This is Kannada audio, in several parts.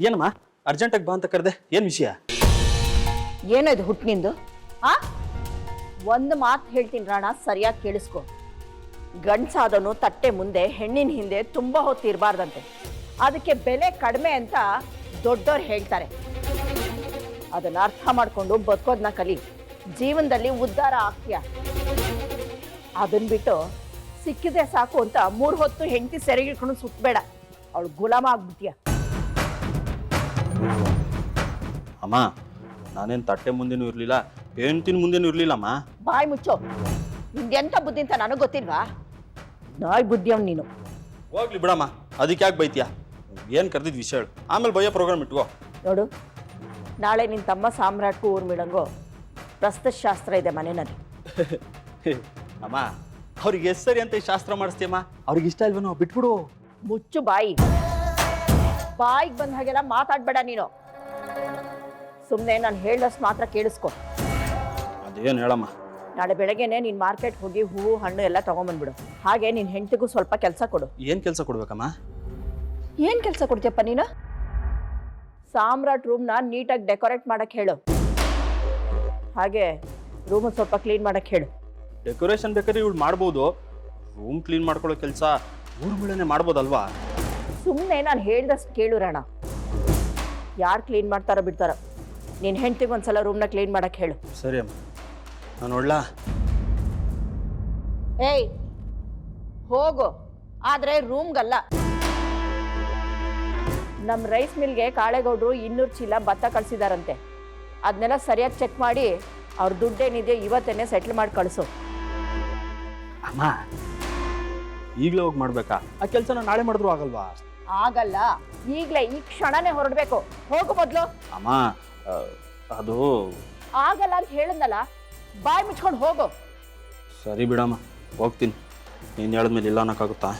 ಏನಮ್ಮ? ಅರ್ಜೆಂಟಾಗಿ ಬಾ ಅಂತ ಕರೆದೆ. ಏನು ವಿಷಯ? ಏನದು ಹುಟ್ಟಿನಿಂದು ಆ? ಒಂದು ಮಾತು ಹೇಳ್ತೀನಿ ರಾಣ, ಸರಿಯಾಗಿ ಕೇಳಿಸ್ಕೊ. ಗಂಡ್ಸಾದನು ತಟ್ಟೆ ಮುಂದೆ, ಹೆಣ್ಣಿನ ಹಿಂದೆ ತುಂಬ ಹೊತ್ತು ಇರಬಾರ್ದಂತೆ. ಅದಕ್ಕೆ ಬೆಲೆ ಕಡಿಮೆ ಅಂತ ದೊಡ್ಡವ್ರು ಹೇಳ್ತಾರೆ. ಅದನ್ನ ಅರ್ಥ ಮಾಡ್ಕೊಂಡು ಬದುಕೋದನ್ನ ಕಲಿ. ಜೀವನದಲ್ಲಿ ಉದ್ಧಾರ ಆಗ್ತೀಯ? ಅದನ್ನ ಬಿಟ್ಟು ಸಿಕ್ಕಿದೆ ಸಾಕು ಅಂತ ಮೂರು ಹೊತ್ತು ಹೆಂಡತಿ ಸೆರೆಗಿಟ್ಕೊಂಡು ಸುತ್ತಬೇಡ ಅವಳು ಗುಲಾಮ ಆಗ್ಬಿಟ್ಯ? ಅಮ್ಮ ನಾನೇನು ತಟ್ಟೆ ಮುಂದೆನೂ ಇರಲಿಲ್ಲ ಹೆಂಡ್ತಿನ ಮುಂದೆನೂ ಇರಲಿಲ್ಲಮ್ಮ. ಬಾಯ್ ಮುಚ್ಚೋ. ನಿಂದೆಂತ ಬುದ್ಧಿ ಅಂತ ನನಗೆ ಗೊತ್ತಿಲ್ವಾ? ನಾಯಿ ಬುದ್ಧಿ ಅವ್ನು ನೀನು. ಹೋಗ್ಲಿ ಬಿಡಮ್ಮ ಅದಕ್ಕೆ ಯಾಕೆ ಬೈತೀಯ? ಏನು ಕರೆದಿದ್ದು ವಿಷಯ ಹೇಳು. ಆಮೇಲೆ ಬಯ್ಯೋ ಪ್ರೋಗ್ರಾಮ್ ಇಟ್ಕೋ. ನೋಡು ನಾಳೆ ನಿನ್ನ ತಮ್ಮ ಸಾಮ್ರಾಟ್ಗೂ ಊರ್ಮಿಳಂಗೋ ಶಾಸ್ತ್ರ ಇದೆ ಮನೆಯಲ್ಲಿ ಅಮ್ಮ ಅವ್ರಿಗೆ ಎಷ್ಟು ಸರಿ ಅಂತ ಈ ಶಾಸ್ತ್ರ ಮಾಡಿಸ್ತೀಯಮ್ಮ? ಅವ್ರಿಗೆ ಇಷ್ಟ ಇಲ್ವನೋ ಬಿಟ್ಬಿಡು. ಮುಚ್ಚು ಬಾಯಿ. ಬಾಯಿಗೆ ಬಂದ ಹಾಗೆಲ್ಲ ಮಾತಾಡ್ಬೇಡ ನೀನು. ಸುಮ್ಮನೆ ನಾನು ಹೇಳ್ದಷ್ಟು ಮಾತ್ರ ಕೇಳಿಸ್ಕೊ. ಅದೇನು ಹೇಳಮ್ಮ? ನಾಳೆ ಬೆಳಗ್ಗೆನೆ ನೀನು ಮಾರ್ಕೆಟ್ ಹೋಗಿ ಹೂವು ಹಣ್ಣು ಎಲ್ಲ ತಗೊಂಬಂದ್ಬಿಡು. ಹಾಗೆ ನಿನ್ನ ಹೆಂಡತಿಗೂ ಸ್ವಲ್ಪ ಕೆಲಸ ಕೊಡು. ಏನು ಕೆಲಸ ಕೊಡ್ಬೇಕಮ್ಮ? ಏನು ಕೆಲಸ ಕೊಡ್ತೀಯಪ್ಪ ನೀನು? ಸಾಮ್ರಾಟ್ ರೂಮ್ನ ನೀಟಾಗಿ ಡೆಕೋರೇಟ್ ಮಾಡಕ್ಕೆ ಹೇಳು. ಹಾಗೆ ರೂಮ್ ಸ್ವಲ್ಪ ಕ್ಲೀನ್ ಮಾಡಕ್ಕೆ ಹೇಳು. ಡೆಕೋರೇಷನ್ ಬೇಕಾದ್ರೆ ಇವಳು ಮಾಡ್ಬೋದು. ರೂಮ್ ಕ್ಲೀನ್ ಮಾಡ್ಕೊಳ್ಳೋ ಕೆಲಸ ಊರುಗಳನ್ನೇ ಮಾಡ್ಬೋದಲ್ವಾ? ಸುಮ್ಮನೆ ನಾನು ಹೇಳ್ದಷ್ಟು ಕೇಳು ರಾಣ. ಯಾರು ಕ್ಲೀನ್ ಮಾಡ್ತಾರೋ ಬಿಡ್ತಾರೋ. ನಿನ್ನ ಹೆಂಡ್ತಿಗೆ ಒಂದ್ಸಲ ರೂಮ್ನ ಕ್ಲೀನ್ ಮಾಡಕ್ಕೆ ಹೇಳು. ಸರಿ ಅಮ್ಮ. ನಾನು ನೋಡ್ಲಾ ಏಯ್ ಹೋಗು. ಆದರೆ ರೂಮ್ಗಲ್ಲ ನಮ್ಮ ರೈಸ್ ಮಿಲ್ಗೆ ಕಾಳೆಗೌಡರು ಇನ್ನೂರು ಚೀಲ ಭತ್ತ ಕಳಿಸಿದಾರಂತೆ. ಅದನ್ನೆಲ್ಲ ಸರಿಯಾಗಿ ಚೆಕ್ ಮಾಡಿ ಅವ್ರ ದುಡ್ಡೇನಿದೆ ಇವತ್ತೇನೆ ಸೆಟ್ಲ್ ಮಾಡಿ ಕಳಿಸು. ಅಮ್ಮ ಈಗಲೇ ಹೋಗಿ ಮಾಡಬೇಕಾ? ಆ ಕೆಲಸನ ನಾಳೆ ಮಾಡಿದ್ರು ಆಗಲ್ವಾ? ಆಗಲ್ಲ. ಈಗಲೇ ಈ ಕ್ಷಣನೇ ಹೊರಡ್ಬೇಕು. ಹೋಗು ಮೊದ್ಲು. ಅಮ್ಮ ಅದು ಆಗಲ್ಲ ಅಂತ ಹೇಳಿದ್ನಲ್ಲ ಬಾಯಿ ಮುಚ್ಕೊಂಡು ಹೋಗು. ಸರಿ ಬಿಡಮ್ಮ ಹೋಗ್ತೀನಿ. ನೀನು ಹೇಳಿದ್ಮೇಲೆ ಇಲ್ಲ ಅನ್ನೋಕ್ಕಾಗುತ್ತಾ?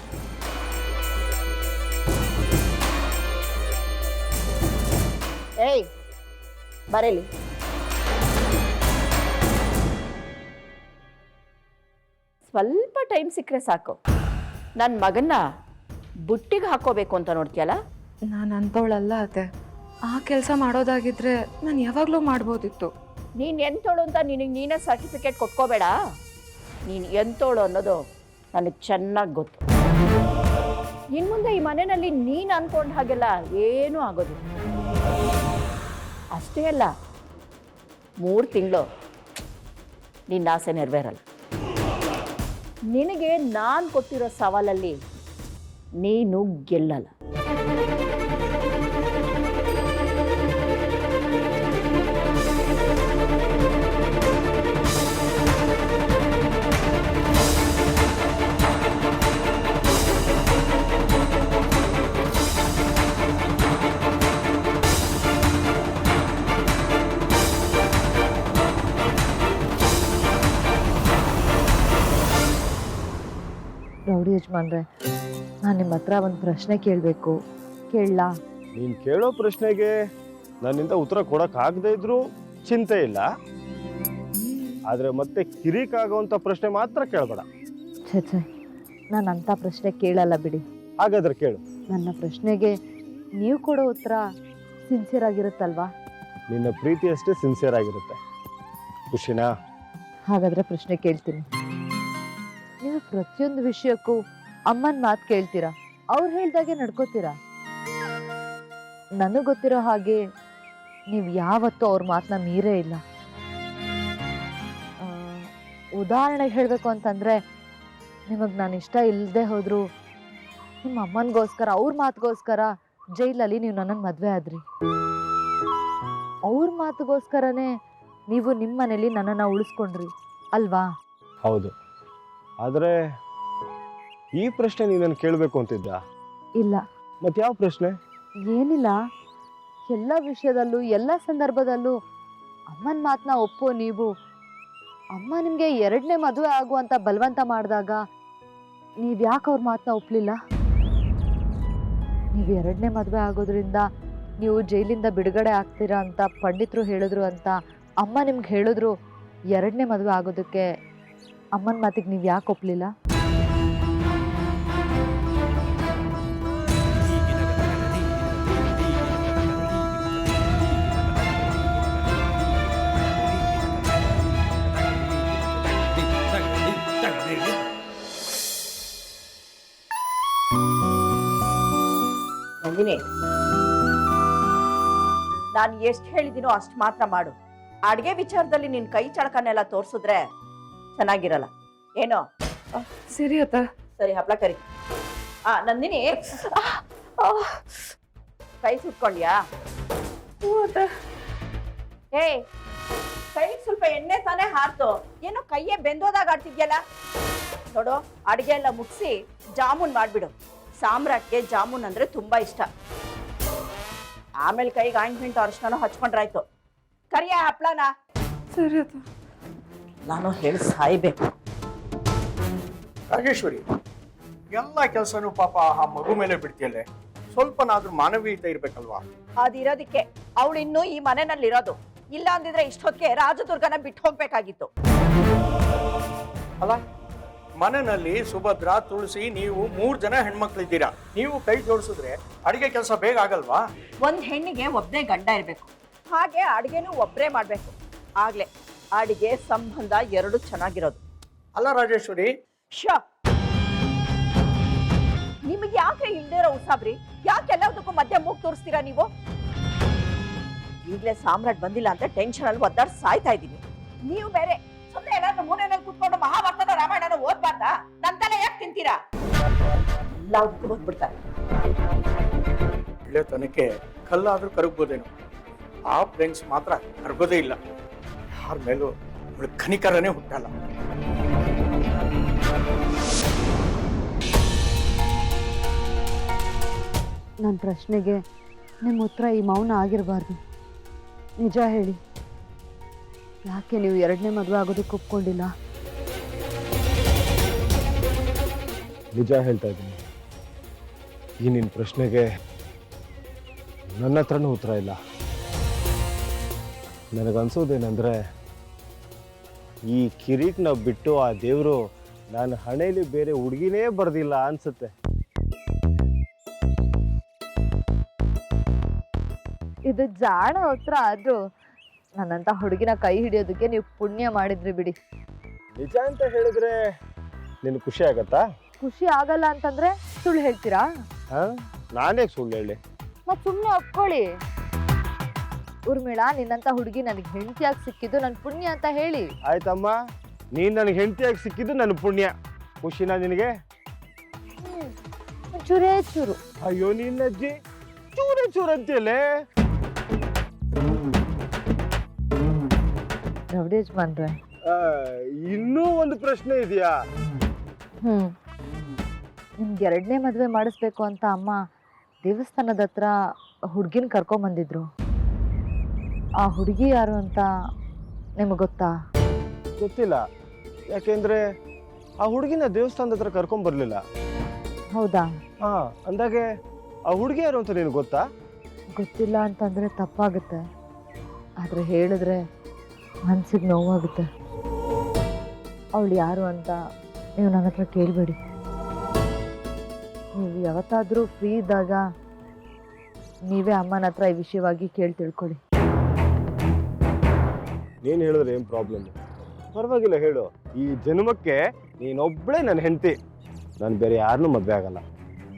ಏಯ್ ಬರೇಲಿ. ಸ್ವಲ್ಪ ಟೈಮ್ ಸಿಕ್ಕರೆ ಸಾಕು. ನನ್ನ ಮಗನ್ನ ಬುಟ್ಟಿಗೆ ಹಾಕೋಬೇಕು ಅಂತ ನೋಡ್ತೀಯಲ್ಲ? ನಾನು ಅಂಥವಳಲ್ಲ ಅತ್ತೆ. ಆ ಕೆಲಸ ಮಾಡೋದಾಗಿದ್ರೆ ನಾನು ಯಾವಾಗಲೂ ಮಾಡ್ಬೋದಿತ್ತು. ನೀನು ಎಂತೋಳು ಅಂತ ನಿನಗೆ ನೀನೇ ಸರ್ಟಿಫಿಕೇಟ್ ಕೊಟ್ಕೋಬೇಡ? ನೀನು ಎಂತೋಳು ಅನ್ನೋದು ನನಗೆ ಚೆನ್ನಾಗಿ ಗೊತ್ತು. ಇನ್ನು ಮುಂದೆ ಈ ಮನೆಯಲ್ಲಿ ನೀನು ಅನ್ಕೊಂಡ ಹಾಗೆಲ್ಲ ಏನೂ ಆಗೋದು ಅಷ್ಟೇ ಅಲ್ಲ ಮೂರು ತಿಂಗಳು ನಿನ್ನ ಆಸೆ ನೆರವೇರಲ್ಲ. ನಿನಗೆ ನಾನು ಕೊಟ್ಟಿರೋ ಸವಾಲಲ್ಲಿ ನೀನು ಗೆಲ್ಲಲ್ಲ. ರೌಡಿ ಯಜಮಾನ್ರೆ ನಾನು ನಿಮ್ಮ ಹತ್ರ ಒಂದು ಪ್ರಶ್ನೆ ಕೇಳಬೇಕು. ಕೇಳಲಾ? ನೀನು ಕೇಳೋ ಪ್ರಶ್ನೆಗೆ ನನ್ನಿಂದ ಉತ್ತರ ಕೊಡಕ್ ಇದ್ರೂ ಇದ್ರು ಚಿಂತೆ ಇಲ್ಲ. ಆದರೆ ಮತ್ತೆ ಕಿರಿಕಾಗುವಂಥ ಪ್ರಶ್ನೆ ಮಾತ್ರ ಕೇಳಬೇಡ. ಛೇ ಛೇ. ನಾನು ಅಂಥ ಪ್ರಶ್ನೆ ಕೇಳಲ್ಲ ಬಿಡಿ. ಹಾಗಾದ್ರೆ ಕೇಳು. ನನ್ನ ಪ್ರಶ್ನೆಗೆ ನೀವು ಕೊಡೋ ಉತ್ತರ ಸಿನ್ಸಿಯರ್ ಆಗಿರುತ್ತಲ್ವಾ? ನಿನ್ನ ಪ್ರೀತಿ ಅಷ್ಟೇ ಸಿನ್ಸಿಯರ್ ಆಗಿರುತ್ತೆ. ಖುಷಿನಾ? ಹಾಗಾದ್ರೆ ಪ್ರಶ್ನೆ ಕೇಳ್ತೀನಿ. ನೀವು ಪ್ರತಿಯೊಂದು ವಿಷಯಕ್ಕೂ ಅಮ್ಮನ ಮಾತು ಕೇಳ್ತೀರಾ? ಅವ್ರು ಹೇಳ್ದಾಗೆ ನಡ್ಕೋತೀರಾ? ನನಗೆ ಗೊತ್ತಿರೋ ಹಾಗೆ ನೀವು ಯಾವತ್ತೂ ಅವ್ರ ಮಾತನ್ನ ಮೀರೇ ಇಲ್ಲ. ಉದಾಹರಣೆಗೆ ಹೇಳಬೇಕು ಅಂತಂದರೆ, ನಿಮಗೆ ನಾನು ಇಷ್ಟ ಇಲ್ಲದೆ ಹೋದ್ರು ನಿಮ್ಮ ಅಮ್ಮನಿಗೋಸ್ಕರ, ಅವ್ರ ಮಾತಿಗೋಸ್ಕರ ಜೈಲಲ್ಲಿ ನೀವು ನನ್ನನ್ನು ಮದುವೆ ಆದ್ರಿ. ಅವ್ರ ಮಾತಿಗೋಸ್ಕರನೇ ನೀವು ನಿಮ್ಮ ಮನೇಲಿ ನನ್ನನ್ನು ಉಳಿಸ್ಕೊಂಡ್ರಿ, ಅಲ್ವಾ? ಹೌದು. ಆದ್ರೆ ಈ ಪ್ರಶ್ನೆ ನೀನನ್ನು ಕೇಳಬೇಕು ಅಂತಿದ್ದ? ಇಲ್ಲ. ಮತ್ತೆ ಯಾವ ಪ್ರಶ್ನೆ? ಏನಿಲ್ಲ. ಎಲ್ಲ ವಿಷಯದಲ್ಲೂ ಎಲ್ಲ ಸಂದರ್ಭದಲ್ಲೂ ಅಮ್ಮನ ಮಾತನ್ನ ಒಪ್ಪೋ ನೀವು. ಅಮ್ಮ ನಿಮಗೆ ಎರಡನೇ ಮದುವೆ ಆಗುವಂತ ಬಲವಂತ ಮಾಡಿದಾಗ ನೀವು ಯಾಕೆ ಅವ್ರ ಮಾತನ್ನ ಒಪ್ಪಲಿಲ್ಲ ನೀವು ಎರಡನೇ ಮದುವೆ ಆಗೋದ್ರಿಂದ ನೀವು ಜೈಲಿಂದ ಬಿಡುಗಡೆ ಆಗ್ತೀರಾ ಅಂತ ಪಂಡಿತರು ಹೇಳಿದ್ರು ಅಂತ ಅಮ್ಮ ನಿಮ್ಗೆ ಹೇಳಿದ್ರು ಎರಡನೇ ಮದುವೆ ಆಗೋದಕ್ಕೆ ಅಮ್ಮನ ಮಾತಿಗೆ ನೀವು ಯಾಕೆ ಒಪ್ಪಲಿಲ್ಲ ನಂದಿನಿ ನಾನು ಎಷ್ಟು ಹೇಳಿದಿನೋ ಅಷ್ಟು ಮಾತ್ರ ಮಾಡು. ಅಡ್ಗೆ ವಿಚಾರದಲ್ಲಿ ನಿನ್ ಕೈ ಚಳಕನೆಲ್ಲ ತೋರ್ಸಿದ್ರೆ ಚೆನ್ನಾಗಿರಲ್ಲ. ಏನೋ? ಸರಿ ಅತ್ತ. ಸರಿ ಹಪ್ಳ ಕರಿ. ಆ ನಂದಿನಿ. ಕೈ ಸುಟ್ಕೊಂಡ್ಯಾ? ಏ ಕೈ ಸ್ವಲ್ಪ ಎಣ್ಣೆ ತಾನೇ ಹಾರ್ತು ಏನೋ ಕೈಯೇ ಬೆಂದೋದಾಗ ಆಡ್ತಿದ್ಯಲ್ಲ? ನೋಡು ಅಡ್ಗೆ ಎಲ್ಲ ಮುಗಿಸಿ ಜಾಮೂನ್ ಮಾಡ್ಬಿಡು. ಸಾಮ್ರಾಟ್ಗೆ ಜಾಮೂನ್ ಅಂದ್ರೆ ತುಂಬಾ ಇಷ್ಟ. ಆಮೇಲೆ ಕೈಗೆ ಆಯಿಂಟ್ಮೆಂಟ್ ಅರ್ಶನ ಹಚ್ಕೊಂಡ್ರಾಯ್ತು. ಕರಿಯ ಹಪ್ಳನ. ಸರಿ ನಾನು ಹೇಳಿ ಸಾಯ್ಬೇಕು. ರಾಜೇಶ್ವರಿ ಎಲ್ಲ ಕೆಲಸನೂ ಪಾಪ ಆ ಮಗು ಮೇಲೆ ಬಿಡ್ತಿಯಲ್ಲೇ ಸ್ವಲ್ಪನಾದ್ರೂ ಮಾನವೀಯತೆ ಇರ್ಬೇಕಲ್ವಾ? ಅದಿರೋದಿಕ್ಕೆ ಅವಳು ಇನ್ನೂ ಈ ಮನೆಯಲ್ಲಿ ಇರೋದು ಇಲ್ಲ ಅಂದಿದ್ರೆ ಇಷ್ಟೊತ್ತಿಗೆ ರಾಜದುರ್ಗನ ಬಿಟ್ಟು ಹೋಗ್ಬೇಕಾಗಿತ್ತು ಅಲ್ಲ ಮನೆಯಲ್ಲಿ ಸುಭದ್ರ ತುಳಸಿ ನೀವು ಮೂರ್ ಜನ ಹೆಣ್ಮಕ್ಳಿದ್ದೀರಾ. ನೀವು ಕೈ ಜೋಡಿಸಿದ್ರೆ ಅಡಿಗೆ ಕೆಲಸ ಬೇಗ ಆಗಲ್ವಾ? ಒಂದ್ ಹೆಣ್ಣಿಗೆ ಒಬ್ಬನೇ ಗಂಡ ಇರ್ಬೇಕು. ಹಾಗೆ ಅಡಿಗೆನು ಒಬ್ರೇ ಮಾಡ್ಬೇಕು. ಆಗ್ಲೇ ಅಡಿಗೆ ಸಂಬಂಧ ಎರಡು ಚೆನ್ನಾಗಿರೋದು. ಅಲ್ಲ ರಾಜೇಶ್ವರಿ. ಶ! ನಿಮಗೆ ಯಾಕೆ ಇಲ್ದಿರೋ ಉಸಾಬ್ರಿ? ಯಾಕೆ ಎಲ್ಲದಕ್ಕೂ ಮಧ್ಯೆ ಮೂಗ್ ತೋರಿಸ್ತೀರಾ ನೀವು? ಈಗಲೇ ಸಾಮ್ರಾಟ್ ಬಂದಿಲ್ಲ ಅಂತ ಟೆನ್ಷನ್ ಅಲ್ಲಿ ಒದ್ದಾಡ್ ಸಾಯ್ತಾ ಇದ್ದೀನಿ. ನೀವು ಬೇರೆ ಸುಮ್ಮನೆ ಎಲ್ಲಾದ್ರೂ ಮೂಲೆಯಲ್ಲಿ ಕೂತ್ಕೊಂಡು ಮಹಾಭಾರತದ ರಾಮಾಯಣನ ಓದ್ಬಾರ್ದಾ? ನನ್ ತಲೆ ಯಾಕೆ ತಿಂತೀರಾ? ಎಲ್ಲದಕ್ಕೂ ಕಲ್ಲಾದ್ರೂ ಕರಗ್ಬೋದೇನೋ. ಆ ಫ್ರೆಂಡ್ಸ್ ಮಾತ್ರ ಕರಗೋದೇ ಇಲ್ಲ. ಯಾರ ಮೇಲೂ ಅವಳು ಕನಿಕರನೇ ಹುಟ್ಟಲ್ಲ. ನನ್ನ ಪ್ರಶ್ನೆಗೆ ನಿಮ್ಮ ಉತ್ತರ ಈ ಮೌನ ಆಗಿರಬಾರ್ದು. ನಿಜ ಹೇಳಿ. ಯಾಕೆ ನೀವು ಎರಡನೇ ಮದುವೆ ಆಗೋದಕ್ಕೆ ಒಪ್ಕೊಂಡಿಲ್ಲ? ನಿಜ ಹೇಳ್ತಾ ಇದ್ದೀನಿ. ಈ ನಿನ್ನ ಪ್ರಶ್ನೆಗೆ ನನ್ನ ಹತ್ರನೂ ಉತ್ತರ ಇಲ್ಲ. ನನಗನ್ಸೋದೇನೆಂದರೆ ಈ ಕಿರೀಟ್ನ ಬಿಟ್ಟು ಆ ದೇವರು ನಾನು ಹಣೆಯಲ್ಲಿ ಬೇರೆ ಹುಡುಗಿನೇ ಬರೆದಿಲ್ಲ ಅನ್ಸುತ್ತೆ. ಇದು ಜಾಣ ಉತ್ತರ ಆದ್ರೂ ನನ್ನಂತ ಹುಡುಗಿನ ಕೈ ಹಿಡಿಯೋದಕ್ಕೆ ನೀವು ಪುಣ್ಯ ಮಾಡಿದ್ರಿ ಬಿಡಿ. ನಿಜ ಅಂತ ಹೇಳಿದ್ರೆ ನಿನ್ ಖುಷಿ ಆಗತ್ತಾ? ಖುಷಿ ಆಗಲ್ಲ ಅಂತಂದ್ರೆ ಸುಳ್ಳು ಹೇಳ್ತೀರಾ? ಹಾ ನಾನೇ ಸುಳ್ಳು ಹೇಳಿ. ಮತ್ ಸುಮ್ಮನೆ ಒಪ್ಕೊಳ್ಳಿ. ಉರ್ಮಿಳಾ ನಿನ್ನಂತ ಹುಡುಗಿ ನನಗೆ ಹೆಂಡತಿಯಾಗಿ ಸಿಕ್ಕಿದ್ದು ನನ್ನ ಪುಣ್ಯ ಅಂತ ಹೇಳಿ. ಆಯ್ತಮ್ಮ ನೀನ್ ನನಗೆ ಹೆಂಡತಿಯಾಗಿ ಸಿಕ್ಕಿದ್ದು ನನ್ನ ಪುಣ್ಯ. ಖುಷಿನಾ ನಿನಗೆ? ಚೂರೇ ಚೂರು. ಅಯ್ಯೋ ನಿನ್ನ ಅಜ್ಜಿ ಚೂರೇ ಚೂರು ಅಂತೀಯಲ್ಲೇ? ರವಡೇಜ್ ಬಂದ್ರೆ ಆ, ಇನ್ನೂ ಒಂದು ಪ್ರಶ್ನೆ ಇದೆಯಾ? ಹ್ಮ್. ನಿಮ್ಗೆ ಎರಡನೇ ಮದುವೆ ಮಾಡಿಸ್ಬೇಕು ಅಂತ ಅಮ್ಮ ದೇವಸ್ಥಾನದ ಹತ್ರ ಹುಡುಗಿನ ಕರ್ಕೊಂಬಂದಿದ್ರು ಆ ಹುಡುಗಿ ಯಾರು ಅಂತ ನಿಮಗೆ ಗೊತ್ತಾ? ಗೊತ್ತಿಲ್ಲ. ಯಾಕೆಂದ್ರೆ ಆ ಹುಡುಗಿನ ದೇವಸ್ಥಾನದ ಹತ್ರ ಕರ್ಕೊಂಡ್ ಬರ್ಲಿಲ್ಲ. ಹೌದಾ? ಹಾ ಅಂದಾಗೆ ಆ ಹುಡುಗಿ ಯಾರು ಅಂತ ನಿನಗೆ ಗೊತ್ತಾ? ಗೊತ್ತಿಲ್ಲ ಅಂತಂದ್ರೆ ತಪ್ಪಾಗುತ್ತೆ. ಆದ್ರೆ ಹೇಳಿದ್ರೆ ಮನ್ಸಿಗೆ ನೋವಾಗುತ್ತೆ. ಅವಳು ಯಾರು ಅಂತ ನೀವು ನನ್ನ ಹತ್ರ ಕೇಳಬೇಡಿ. ನೀವು ಯಾವತ್ತಾದರೂ ಫ್ರೀ ಇದ್ದಾಗ ನೀವೇ ಅಮ್ಮನ ಹತ್ರ ಈ ವಿಷಯವಾಗಿ ಕೇಳಿ ತಿಳ್ಕೊಳ್ಳಿ. ನೀನು ಹೇಳಿದ್ರೆ ಏನು ಪ್ರಾಬ್ಲಮ್ ಪರವಾಗಿಲ್ಲ ಹೇಳು. ಈ ಜನ್ಮಕ್ಕೆ ನೀನೊಬ್ಬಳೇ ನನ್ನ ಹೆಂಡತಿ. ನಾನು ಬೇರೆ ಯಾರನ್ನೂ ಮದುವೆ ಆಗಲ್ಲ.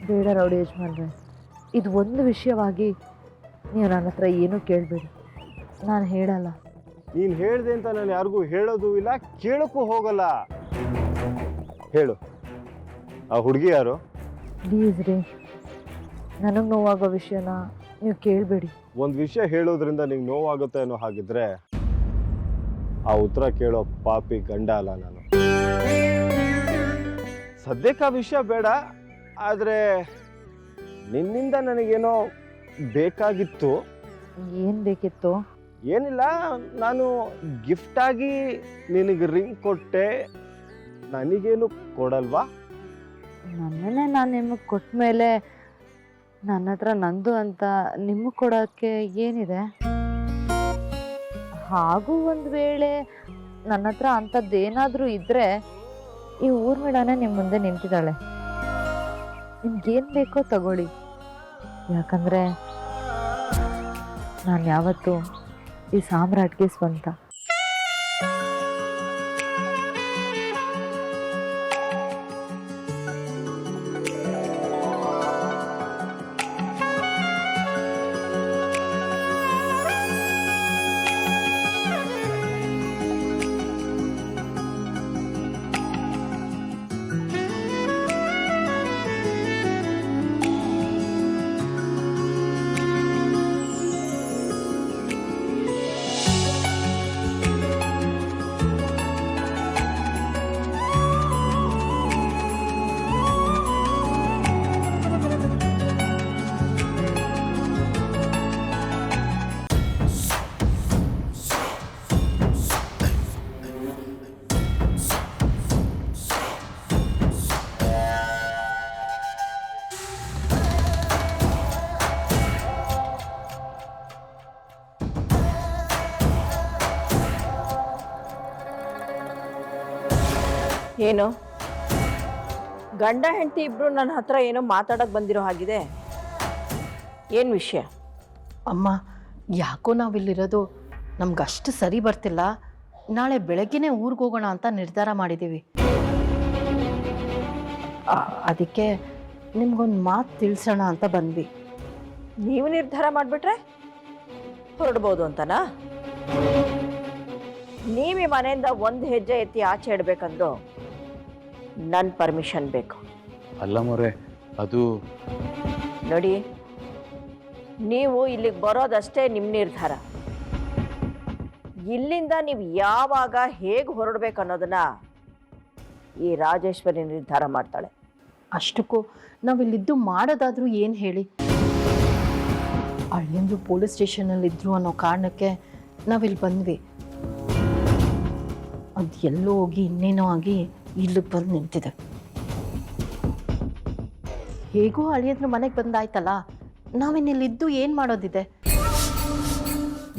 ಬೇಡ ರೌಡಿ ಯಜಮಾನ್ರೆ. ಇದು ಒಂದು ವಿಷಯವಾಗಿ ನೀವು ನನ್ನ ಹತ್ರ ಏನೂ ಕೇಳಬೇಡಿ. ನಾನು ಹೇಳಲ್ಲ. ನೀನು ಹೇಳಿದೆ ಅಂತ ನಾನು ಯಾರಿಗೂ ಹೇಳೋದು ಇಲ್ಲ ಕೇಳೋಕ್ಕೂ ಹೋಗಲ್ಲ. ಹೇಳು. ಆ ಹುಡುಗಿ ಯಾರು? ಪ್ಲೀಸ್ ರೀ. ನನಗೆ ನೋವಾಗೋ ವಿಷಯನ ನೀವು ಕೇಳಬೇಡಿ. ಒಂದು ವಿಷಯ ಹೇಳೋದ್ರಿಂದ ನಿಂಗೆ ನೋವಾಗುತ್ತೆ ಅನ್ನೋ ಹಾಗಿದ್ರೆ ಆ ಉತ್ತರ ಕೇಳೋ ಪಾಪಿ ಗಂಡ ಅಲ್ಲ ನಾನು. ಸದ್ಯಕ್ಕೆ ಆ ವಿಷಯ ಬೇಡ ಆದರೆ ನಿನ್ನಿಂದ ನನಗೇನೋ ಬೇಕಾಗಿತ್ತು. ಏನು ಬೇಕಿತ್ತು? ಏನಿಲ್ಲ ನಾನು ಗಿಫ್ಟಾಗಿ ನಿನಗೆ ರಿಂಗ್ ಕೊಟ್ಟೆ. ನನಗೇನು ಕೊಡಲ್ವಾ? ನನ್ನನ್ನೇ ನಾನು ನಿಮಗೆ ಕೊಟ್ಟ ಮೇಲೆ ನನ್ನ ಹತ್ರ ನಂದು ಅಂತ ನಿಮಗೆ ಕೊಡೋಕ್ಕೆ ಏನಿದೆ? ಹಾಗೂ ಒಂದು ವೇಳೆ ನನ್ನ ಹತ್ರ ಅಂಥದ್ದೇನಾದರೂ ಇದ್ದರೆ ಈ ಊರ್ಮಿಳಾನೇ ನಿಮ್ಮ ಮುಂದೆ ನಿಂತಿದ್ದಾಳೆ. ನಿಮ್ಗೇನು ಬೇಕೋ ತಗೊಳ್ಳಿ. ಯಾಕಂದರೆ ನಾನು ಯಾವತ್ತೂ ಈ ಸಾಮ್ರಾಟ್ಗೆ ಸ್ವಂತ. ಏನು? ಗಂಡ ಹೆಂಡತಿ ಇಬ್ರು ನನ್ನ ಹತ್ರ ಏನೋ ಮಾತಾಡಕ್ ಬಂದಿರೋ ಹಾಗಿದೆ. ಏನು ವಿಷಯ? ಅಮ್ಮ ಯಾಕೋ ನಾವಿಲ್ಲಿರೋದು ನಮ್ಗೆ ಅಷ್ಟು ಸರಿ ಬರ್ತಿಲ್ಲ. ನಾಳೆ ಬೆಳಗ್ಗೆನೇ ಊರಿಗೆ ಹೋಗೋಣ ಅಂತ ನಿರ್ಧಾರ ಮಾಡಿದ್ದೀವಿ ಅದಕ್ಕೆ ನಿಮ್ಗೊಂದು ಮಾತು ತಿಳಿಸೋಣ ಅಂತ ಬಂದ್ವಿ. ನೀವು ನಿರ್ಧಾರ ಮಾಡಿಬಿಟ್ರೆ ಹೊರಡ್ಬೋದು ಅಂತನಾ? ನೀವು ಮನೆಯಿಂದ ಒಂದು ಹೆಜ್ಜೆ ಎತ್ತಿ ಆಚೆ ಇಡಬೇಕಂದ್ರೂ ನನ್ನ ಪರ್ಮಿಷನ್ ಬೇಕು. ಅಲ್ಲ ಮೊರೆ ಅದು ನೋಡಿ ನೀವು ಇಲ್ಲಿಗೆ ಬರೋದಷ್ಟೇ ನಿಮ್ಮ ನಿರ್ಧಾರ. ಇಲ್ಲಿಂದ ನೀವು ಯಾವಾಗ ಹೇಗೆ ಹೊರಡ್ಬೇಕು ಅನ್ನೋದನ್ನ ಈ ರಾಜೇಶ್ವರಿ ನಿರ್ಧಾರ ಮಾಡ್ತಾಳೆ. ಅಷ್ಟಕ್ಕೂ ನಾವಿಲ್ಲಿದ್ದು ಮಾಡೋದಾದ್ರೂ ಏನು ಹೇಳಿ? ಅಳಿಯಂದ್ರು ಪೊಲೀಸ್ ಸ್ಟೇಷನಲ್ಲಿ ಇದ್ರು ಅನ್ನೋ ಕಾರಣಕ್ಕೆ ನಾವಿಲ್ಲಿ ಬಂದ್ವಿ. ಅದು ಎಲ್ಲೋ ಹೋಗಿ ಇನ್ನೇನೋ ಆಗಿ ಇಲ್ಲಿಗೆ ಬಂದು ನಿಂತಿದೆ. ಹೇಗೋ ಅಳಿಯಂದ್ರ ಮನೆಗೆ ಬಂದಾಯ್ತಲ್ಲ ನಾವಿನ್ನಿಲ್ಲಿದ್ದು ಏನು ಮಾಡೋದಿದೆ?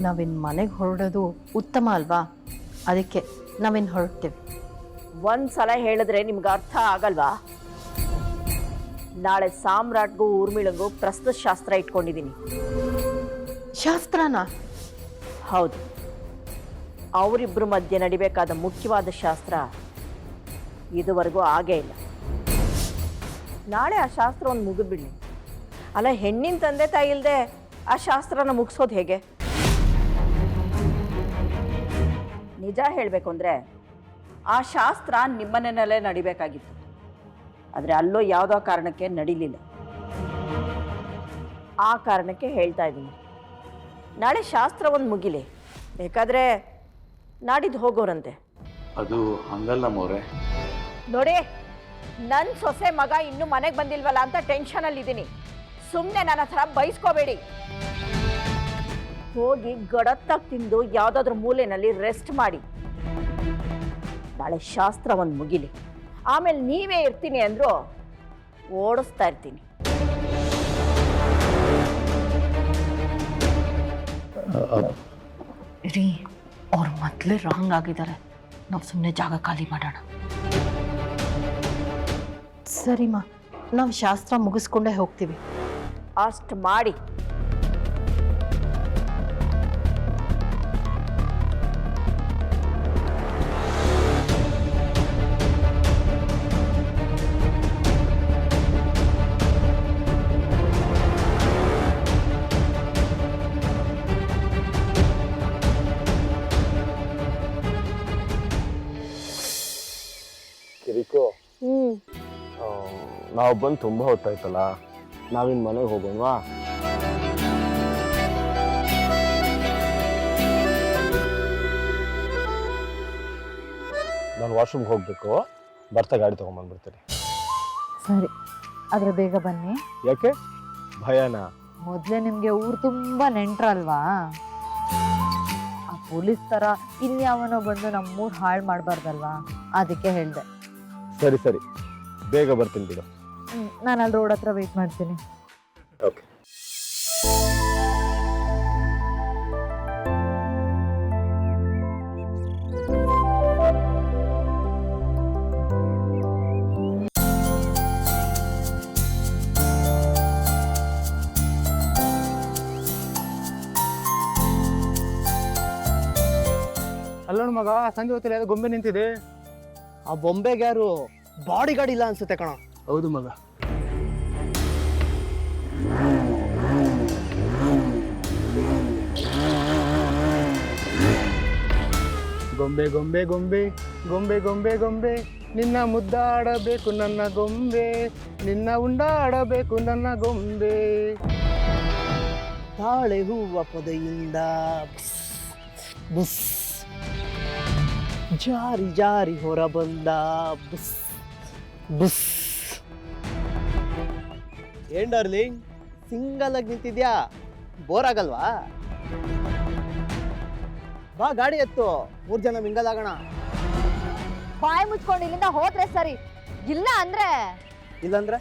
ನಾವಿನ್ ಮನೆಗೆ ಹೊರಡೋದು ಉತ್ತಮ ಅಲ್ವಾ? ಅದಕ್ಕೆ ನಾವಿನ್ ಹೊರಡ್ತೀವಿ. ಒಂದು ಸಲ ಹೇಳಿದ್ರೆ ನಿಮ್ಗೆ ಅರ್ಥ ಆಗಲ್ವಾ? ನಾಳೆ ಸಾಮ್ರಾಟ್ಗೂ ಊರ್ಮಿಳಂಗೂ ಪ್ರಸ್ತುತ ಶಾಸ್ತ್ರ ಇಟ್ಕೊಂಡಿದ್ದೀನಿ ಶಾಸ್ತ್ರನಾ? ಹೌದು. ಅವರಿಬ್ಬರ ಮಧ್ಯೆ ನಡಿಬೇಕಾದ ಮುಖ್ಯವಾದ ಶಾಸ್ತ್ರ ಇದುವರೆಗೂ ಆಗೇ ಇಲ್ಲ. ನಾಳೆ ಆ ಶಾಸ್ತ್ರ ಒಂದು ಮುಗಿದ್ಬಿಡಲಿ. ಅಲ್ಲ, ಹೆಣ್ಣಿನ ತಂದೆ ತಾಯಿ ಇಲ್ಲದೆ ಆ ಶಾಸ್ತ್ರನ ಮುಗಿಸೋದು ಹೇಗೆ? ನಿಜ ಹೇಳಬೇಕು ಅಂದರೆ ಆ ಶಾಸ್ತ್ರ ನಿಮ್ಮನೆಯಲ್ಲೇ ನಡಿಬೇಕಾಗಿತ್ತು. ಆದರೆ ಅಲ್ಲೋ ಯಾವುದೋ ಕಾರಣಕ್ಕೆ ನಡೀಲಿಲ್ಲ. ಆ ಕಾರಣಕ್ಕೆ ಹೇಳ್ತಾ ಇದ್ದೀನಿ. ನಾಳೆ ಶಾಸ್ತ್ರ ಒಂದು ಮುಗಿಲಿ. ಬೇಕಾದ್ರೆ ನಾಡಿದ್ದು ಹೋಗೋರಂತೆ. ಅದು ಹಂಗಲ್ಲ ಮೋರೆ. ನೋಡಿ ನನ್ನ ಸೊಸೆ ಮಗ ಇನ್ನೂ ಮನೆಗೆ ಬಂದಿಲ್ವಲ್ಲ ಅಂತ ಟೆನ್ಷನಲ್ಲಿ ಇದ್ದೀನಿ ಸುಮ್ಮನೆ ನನ್ನ ಹತ್ರ ಬೈಸ್ಕೋಬೇಡಿ. ಹೋಗಿ ಗಡತ್ತಾಗಿ ತಿಂದು ಯಾವುದಾದ್ರೂ ಮೂಲೆಯಲ್ಲಿ ರೆಸ್ಟ್ ಮಾಡಿ. ನಾಳೆ ಶಾಸ್ತ್ರ ಒಂದು ಮುಗಿಲಿ. ಆಮೇಲೆ ನೀವೇ ಇರ್ತೀನಿ ಅಂದ್ರು ಓಡಿಸ್ತಾ ಇರ್ತೀನಿ. ರೀ ಅವ್ರು ಮೊದಲೇ ರಾಂಗ್ ಆಗಿದ್ದಾರೆ ನಾವು ಸುಮ್ಮನೆ ಜಾಗ ಖಾಲಿ ಮಾಡೋಣ. ಸರಿಮಾ ನಾವು ಶಾಸ್ತ್ರ ಮುಗಿಸ್ಕೊಂಡೇ ಹೋಗ್ತೀವಿ. ಅಷ್ಟು ಮಾಡಿ. ಕಿರಿಕು. ನಾವು ಬಂದು ತುಂಬ ಹೊತ್ತಾಯ್ತಲ್ಲ ನಾವಿನ್ ಮನೆಗೆ ಹೋಗೋಣವಾ? ನಾನು ವಾಶ್ರೂಮ್ಗೆ ಹೋಗಬೇಕು. ಬರ್ತಾ ಗಾಡಿ ತೊಗೊಂಬಂದ್ಬಿಡ್ತೀನಿ. ಸರಿ. ಆದ್ರೆ ಬೇಗ ಬನ್ನಿ. ಯಾಕೆ? ಭಯನಾ? ಮೊದಲೇ ನಿಮಗೆ ಊರು ತುಂಬ ನೆಂಟ್ರಲ್ವಾ? ಆ ಪೊಲೀಸ್ ಥರ ಇನ್ಯಾವನೋ ಬಂದು ನಮ್ಮೂರು ಹಾಳು ಮಾಡಬಾರ್ದಲ್ವಾ? ಅದಕ್ಕೆ ಹೇಳಿದೆ. ಸರಿ ಸರಿ. ಬೇಗ ಬರ್ತೀನಿ ಬಿಡು. ನಾನು ಅಲ್ಲಿ ರೋಡ್ ಹತ್ರ ವೇಟ್ ಮಾಡ್ತೀನಿ. ಓಕೆ ಅಲ್ಲೋಣ ಮಗ ಸಂಜೆ ಹೊತ್ತಲ್ಲಿ ಯಾವ್ದೋ ಗೊಂಬೆ ನಿಂತಿದೆ. ಆ ಬೊಂಬೆಗೆ ಯಾರು ಬಾಡಿ ಗಾರ್ಡ್ ಇಲ್ಲ ಅನ್ಸುತ್ತೆ ಕಣ. ಹೌದು ಮಗ. ಗೊಂಬೆ ಗೊಂಬೆ ಗೊಂಬೆ ಗೊಂಬೆ ಗೊಂಬೆ ಗೊಂಬೆ. ನಿನ್ನ ಮುದ್ದಾಡಬೇಕು ನನ್ನ ಗೊಂಬೆ. ನಿನ್ನ ಉಂಡಾಡಬೇಕು ನನ್ನ ಗೊಂಬೆ. ತಾಳೆ ಹೂವ ಪೊದೆಯಿಂದ. ಬುಸ್ ಬುಸ್. ಜಾರಿ ಜಾರಿ ಹೊರ ಬಂದ. ಬುಸ್. ಬುಸ್. ಏನ್ ಡಾರ್ಲಿಂಗ್? ಸಿಂಗಲ್ ಆಗಿ ನಿಂತಿದ್ಯಾ? ಬೋರ್ ಆಗಲ್ವಾ? ಬಾ ಗಾಡಿ ಎತ್ತು. ಮೂರ್ ಜನ ಮಿಂಗಲ್ ಆಗೋಣ. ಬಾಯಿ ಮುಚ್ಕೊಂಡು ಇಲ್ಲಿಂದ ಹೋದ್ರೆ ಸರಿ. ಇಲ್ಲ ಅಂದ್ರೆ? ಇಲ್ಲಂದ್ರೆ?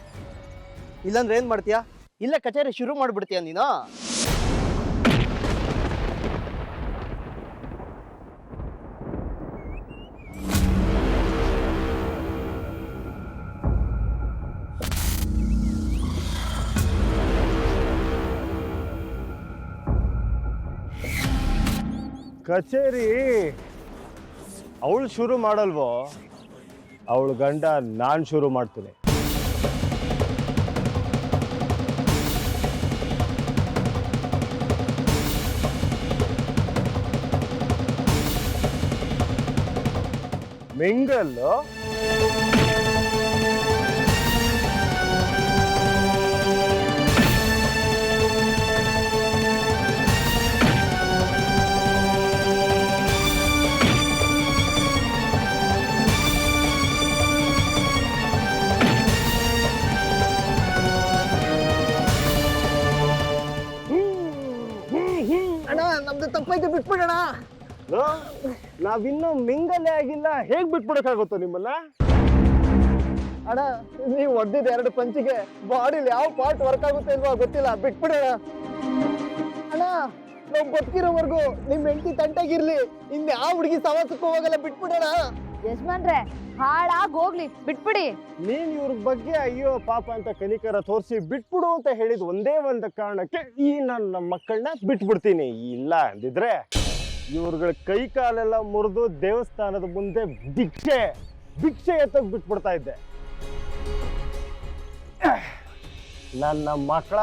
ಇಲ್ಲಂದ್ರೆ ಏನ್ ಮಾಡ್ತೀಯಾ? ಇಲ್ಲ ಕಚೇರಿ ಶುರು ಮಾಡ್ಬಿಡ್ತೀಯ ನೀನು? ಕಚೇರಿ. ಅವಳು ಶುರು ಮಾಡಲ್ವೋ? ಅವಳು ಗಂಡ ನಾನು ಶುರು ಮಾಡ್ತೀನಿ. ಮಿಂಗಲ್ಲು? ನಾವಿನ್ನೂ ಮಿಂಗಲೇ ಆಗಿಲ್ಲ. ಹೇಗ್ ಬಿಟ್ಬಿಡಕ್ಕಾಗುತ್ತೋ ನಿಮ್ಮಲ್ಲ ಅಣ್ಣ ನೀವು ಒಡ್ಡಿದ ಎರಡು ಪಂಚಿಗೆ ಬಾಡಿಲಿ ಯಾವ ಪಾರ್ಟ್ ವರ್ಕ್ ಆಗುತ್ತೆ ಇಲ್ವಾ ಗೊತ್ತಿಲ್ಲ. ಬಿಟ್ಬಿಡೋಣ. ಅಣ್ಣ ನಾವು ಬದುಕಿರೋವರೆಗೂ ನಿಮ್ ಹೆಂಡತಿ ತಂಟಾಗಿರ್ಲಿ. ಇನ್ ಯಾವ ಹುಡುಗಿ ಸವಾಸಕ್ಕೂ ಹೋಗಲ್ಲ ಬಿಟ್ಬಿಡೋಣ. ಯಜಮಾನ್ರೆ ಹಾಳಾಗಿ ಹೋಗ್ಲಿ. ಬಿಟ್ಬಿಡಿ. ನೀನ್ ಇವ್ರ ಬಗ್ಗೆ ಅಯ್ಯೋ ಪಾಪ ಅಂತ ಕನಿಕರ ತೋರಿಸಿ ಬಿಟ್ಬಿಡು ಅಂತ ಹೇಳಿದ ಒಂದೇ ಒಂದು ಕಾರಣಕ್ಕೆ ಈ ನನ್ನ ಮಕ್ಕಳನ್ನ ಬಿಟ್ಬಿಡ್ತೀನಿ. ಇಲ್ಲ ಅಂದಿದ್ರೆ ಇವ್ರಗಳ ಕೈ ಕಾಲೆಲ್ಲ ಮುರಿದು ದೇವಸ್ಥಾನದ ಮುಂದೆ ಭಿಕ್ಷೆ ಭಿಕ್ಷೆ ಎತ್ತಕ್ ಬಿಟ್ಬಿಡ್ತಾ ಇದ್ದೆ. ನನ್ನ ಮಕ್ಕಳ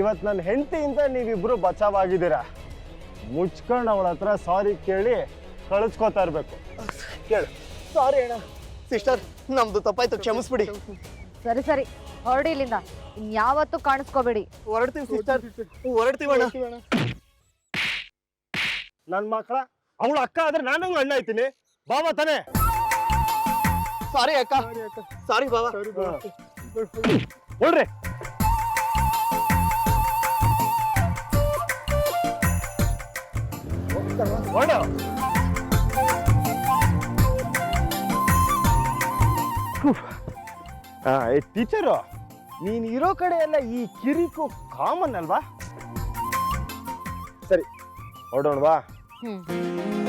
ಇವತ್ ನನ್ನ ಹೆಂಡತಿಯಿಂದ ನೀವಿಬ್ರು ಬಚಾವಾಗಿದ್ದೀರಾ? ಮುಚ್ಕೊಂಡು ಅವಳ ಹತ್ರ ಸಾರಿ ಕೇಳಿ ಕಳಿಸ್ಕೊತಾ ಇರ್ಬೇಕು. ಕೇಳು. ಸಾರಿ ಅಣ್ಣ. ಸಿಸ್ಟರ್ ನಮ್ದು ತಪ್ಪಾಯ್ತು. ಕ್ಷಮಿಸ್ಬಿಡಿ. ಸರಿ ಸರಿ. ಹೊರಡಿ ಇಲ್ಲಿಂದ. ಇನ್ಯಾವತ್ತೂ ಕಾಣಿಸ್ಕೋಬೇಡಿ. ಹೊರಡ್ತೀವಿ ಸಿಸ್ಟರ್ ಹೊರಡ್ತೀವಣ್ಣ ನನ್ನ ಮಕ್ಕಳ ಅವಳ ಅಕ್ಕ ಆದ್ರೆ ನಾನು ಅಣ್ಣ ಆಯ್ತೀನಿ ಬಾಬಾ ತಾನೇ ಸಾರಿ ಅಕ್ಕ ಸಾರಿ ಬಾಬಾ ನೋಡ್ರಿ ಹೊರಡು ಟೀಚರು ನೀನ್ ಇರೋ ಕಡೆ ಎಲ್ಲ ಈ ಕಿರಿಕು ಕಾಮನ್ ಅಲ್ವಾ ಸರಿ ಹೊರಡೋಣವಾ ಹ್ಮ್